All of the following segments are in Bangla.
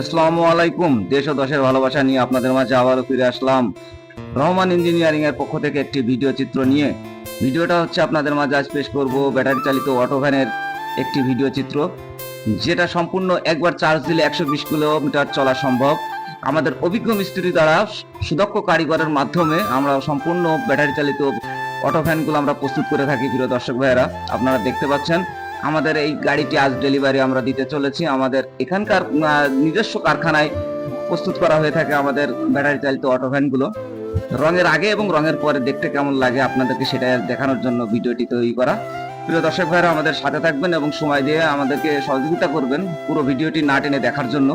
আসসালামু আলাইকুম। দেশ ও দশের ভালোবাসা নিয়ে আপনাদের মাঝে আবারও ফিরে আসলাম। রহমান ইঞ্জিনিয়ারিং এর পক্ষ থেকে একটি ভিডিও চিত্র নিয়ে। ভিডিওটা হচ্ছে আপনাদের মাঝে আজ পেশ করব ব্যাটারি চালিত অটো ভ্যানের একটি ভিডিও চিত্র, যেটা সম্পূর্ণ একবার চার্জ দিলে একশো বিশ কিলোমিটার চলা সম্ভব। আমাদের অভিজ্ঞ মিস্ত্রি দ্বারা সুদক্ষ কারিগরের মাধ্যমে আমরা সম্পূর্ণ ব্যাটারি চালিত অটো ভ্যানগুলো আমরা প্রস্তুত করে থাকি, প্রিয় দর্শক ভাইয়েরা। আপনারা দেখতে পাচ্ছেন আমাদের এই গাড়িটি আজ ডেলিভারি আমরা দিতে চলেছি। আমাদের এখানকার নিজস্ব কারখানায় প্রস্তুত করা হয়ে থাকে আমাদের ব্যাটারি চালিত অটো ভ্যানগুলো রঙের আগে এবং রঙের পরে দেখতে কেমন লাগে আপনাদেরকে সেটা দেখানোর জন্য ভিডিওটি তৈরি করা। প্রিয় দর্শক ভাইরা, আমাদের সাথে থাকবেন এবং সময় দিয়ে আমাদেরকে সহযোগিতা করবেন পুরো ভিডিওটি না টেনে দেখার জন্য।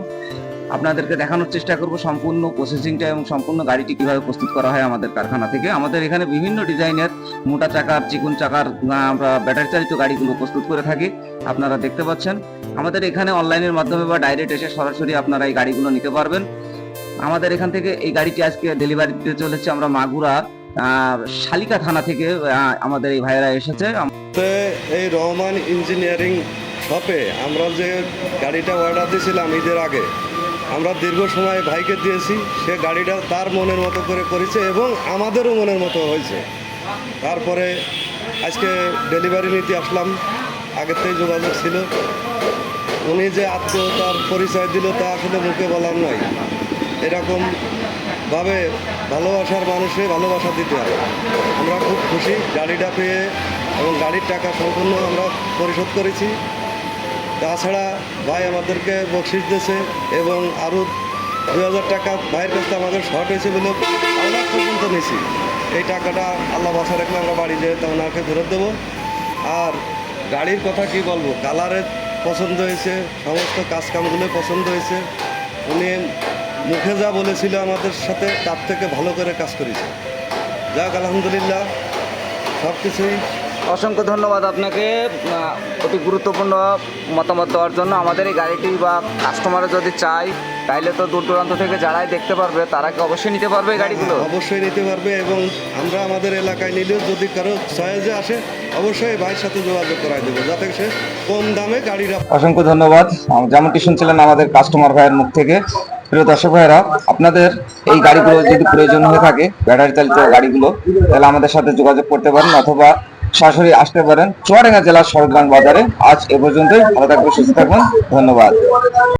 আপনাদেরকে দেখানোর চেষ্টা করব সম্পূর্ণ প্রসেসিংটা এবং সম্পূর্ণ গাড়িটি কীভাবে প্রস্তুত করা হয় আমাদের কারখানা থেকে। আমাদের এখানে বিভিন্ন ডিজাইনের মোটা চাকার, চিকুন চাকার আমরা ব্যাটারি চালিত গাড়িগুলো প্রস্তুত করে থাকি। আপনারা দেখতে পাচ্ছেন, আমাদের এখানে অনলাইনের মাধ্যমে বা ডাইরেক্ট এসে সরাসরি আপনারা এই গাড়িগুলো নিতে পারবেন। আমাদের এখান থেকে এই গাড়িটি আজকে ডেলিভারি দিতে চলেছে আমরা মাগুরা শালিকা থানা থেকে আমাদের এই ভাইয়েরা এসেছে। এই রহমান ইঞ্জিনিয়ারিং শপে আমরা যে গাড়িটা অর্ডার দিয়েছিলাম ঈদের আগে আমরা দীর্ঘ সময় ভাইকে দিয়েছি, সে গাড়িটা তার মনের মতো করে করেছে এবং আমাদেরও মনের মতো হয়েছে। তারপরে আজকে ডেলিভারি নিতে আসলাম, আগের থেকে যোগাযোগ ছিল। উনি যে আত্মীয়তার পরিচয় দিল তা আসলে মুখে বলার নয়। এরকম ভাবে ভালোবাসার মানুষে ভালোবাসা দিতে হবে আমরা খুব খুশি, গাড়িটা পেয়ে এবং গাড়ির টাকা সম্পূর্ণ আমরা পরিশোধ করেছি। তাছাড়া ভাই আমাদেরকে বকশিস দিয়েছে এবং আরও দুই হাজার টাকা ভাইয়ের কাছে আমাদের শর্ট হয়েছে বলে আমরা পর্যন্ত নিয়েছি। এই টাকাটা আল্লাহ বাসা রাখলে আমরা বাড়ি যেয়ে তা ওনাকে ফেরত দেবো। আর গাড়ির কথা কি বলব? কালারের পছন্দ হয়েছে, সমস্ত কাজকামগুলো পছন্দ হয়েছে। উনি মুখে যা বলেছিল আমাদের সাথে, তার থেকে ভালো করে কাজ করেছে। যাক, আলহামদুলিল্লাহ সব কিছুই অসংখ্য ধন্যবাদ আপনাকে অতি গুরুত্বপূর্ণ মতামত দেওয়ার জন্য। আমাদের এই গাড়িটি বা কাস্টমার যদি চায় তাইলে তো দূর দূরান্ত থেকে যারাই দেখতে পারবে তারা কি অবশ্যই নিতে পারবে এই গাড়িগুলো। অবশ্যই নিতে পারবে এবং আমরা আমাদের এলাকায় নিলেও যদি কারও সয়েজে আসে অবশ্যই ভাইয়ের সাথে যোগাযোগ করাই দেবো যাতে সে কম দামে গাড়িটা অসংখ্য ধন্যবাদ। যেমনটি শুনছিলেন আমাদের কাস্টমার ভাইয়ের মুখ থেকে প্রিয় দর্শক ভাইয়েরা আপনাদের এই গাড়িগুলো যদি প্রয়োজন হয়ে থাকে ব্যাটারি চালিত গাড়িগুলো তাহলে আমাদের সাথে যোগাযোগ করতে পারেন অথবা সরাসরি আসতে পারেন চুয়াডাঙ্গা জেলার সরগ্রাম বাজারে। আজ এ পর্যন্তই, ভালো থাকবেন, সুস্থ থাকবেন, ধন্যবাদ।